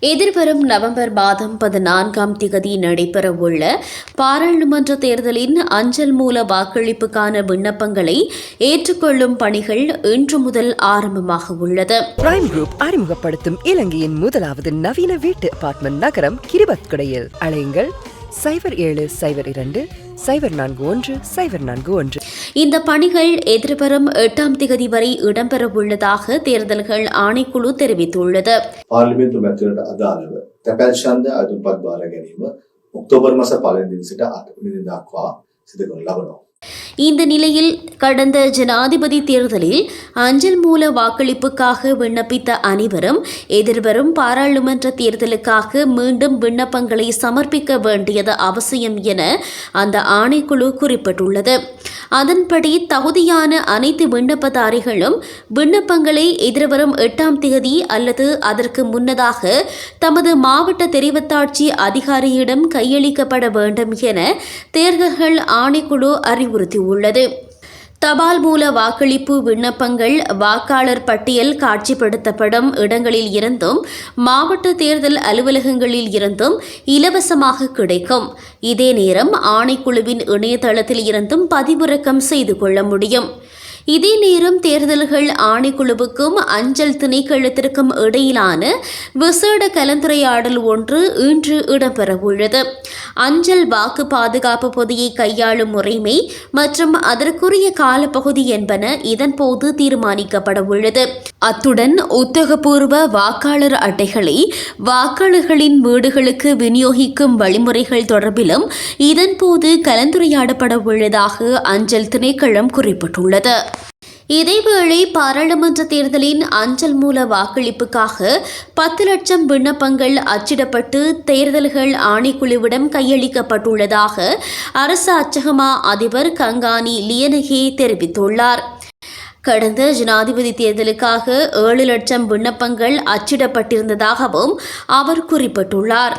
எதிர்வரும் நவம்பர் மாதம் பதினான்காம் திகதி நடைபெறவுள்ள பாராளுமன்ற தேர்தலின் அஞ்சல் மூல வாக்களிப்புக்கான விண்ணப்பங்களை ஏற்றுக்கொள்ளும் பணிகள் இன்று முதல் ஆரம்பமாக உள்ளது. பிரைம் குரூப் அறிமுகப்படுத்தும் இலங்கையின் முதலாவது நவீன வீட்டு அபார்ட்மெண்ட் நகரம் கிரிபத்குடையில். அலையுங்கள். சைபர் ஏழு சைபர் இரண்டு சைபர் நான்கு ஒன்று சைபர் நான்கு ஒன்று. இந்த பணிகள் எதிர்வரும் எட்டாம் தேதி வரை இடம்பெற உள்ளதாக தேர்தல்கள் ஆணைக்குழு தெரிவித்துள்ளது. ಅಕ್ಟೋಬರ್ ಮಾಸ ಪಾಲನೆ ದಿನ ಸಿಟ ನಿಂದ ಹಾಕುವ இந்த நிலையில் கடந்த ஜனாதிபதி தேர்தலில் அஞ்சல் மூல வாக்களிப்புக்காக விண்ணப்பித்த அனைவரும் எதிர்வரும் பாராளுமன்ற தேர்தலுக்காக மீண்டும் விண்ணப்பங்களை சமர்ப்பிக்க வேண்டியது அவசியம் என அந்த ஆணைக்குழு குறிப்பிட்டுள்ளது. அதன்படி தகுதியான அனைத்து விண்ணப்பதாரிகளும் விண்ணப்பங்களை எதிர்வரும் எட்டாம் தேதி அல்லது அதற்கு முன்னதாக தமது மாவட்ட தெரிவத்தாட்சி அதிகாரியிடம் கையளிக்கப்பட வேண்டும் என தேர்தல்கள் ஆணைக்குழு அறிவுறுத்தியுள்ளது. தபால் மூல வாக்களிப்பு விண்ணப்பங்கள் வாக்காளர் பட்டியல் காட்சிப்படுத்தப்படும் இடங்களில் இருந்தும் மாவட்ட தேர்தல் அலுவலகங்களில் இருந்தும் இலவசமாக கிடைக்கும். இதே நேரம் ஆணைக்குழுவின் இணையதளத்தில் இருந்தும் பதிவிறக்கம் செய்து கொள்ள முடியும். இதே நேரம் தேர்தல்கள் ஆணைக்குழுவுக்கும் அஞ்சல் திணைக்களத்திற்கும் இடையிலான விசேட கலந்துரையாடல் ஒன்று இன்று இடம்பெறவுள்ளது. அஞ்சல் வாக்கு பாதுகாப்பு பொதியை கையாளும் முறைமை மற்றும் அதற்குரிய காலப்பகுதி என்பன இதன்போது தீர்மானிக்கப்பட உள்ளது அத்துடன் உத்தகபூர்வ வாக்காளர் அட்டைகளை வாக்காளர்களின் வீடுகளுக்கு விநியோகிக்கும் வழிமுறைகள் தொடர்பிலும் இதன்போது கலந்துரையாடப்பட உள்ளதாக அஞ்சல் திணைக்களம் குறிப்பிட்டுள்ளது. இதேவேளை பாராளுமன்ற தேர்தலின் அஞ்சல் மூல வாக்களிப்புக்காக பத்து லட்சம் விண்ணப்பங்கள் அச்சிடப்பட்டு தேர்தல்கள் ஆணைக்குழுவிடம் கையளிக்கப்பட்டுள்ளதாக அரசு அச்சகமா அதிபர் கங்கானி லியனகே தெரிவித்துள்ளார். கடந்த ஜனாதிபதி தேர்தலுக்காக ஏழு லட்சம் விண்ணப்பங்கள் அச்சிடப்பட்டிருந்ததாகவும் அவர் குறிப்பிட்டுள்ளார்.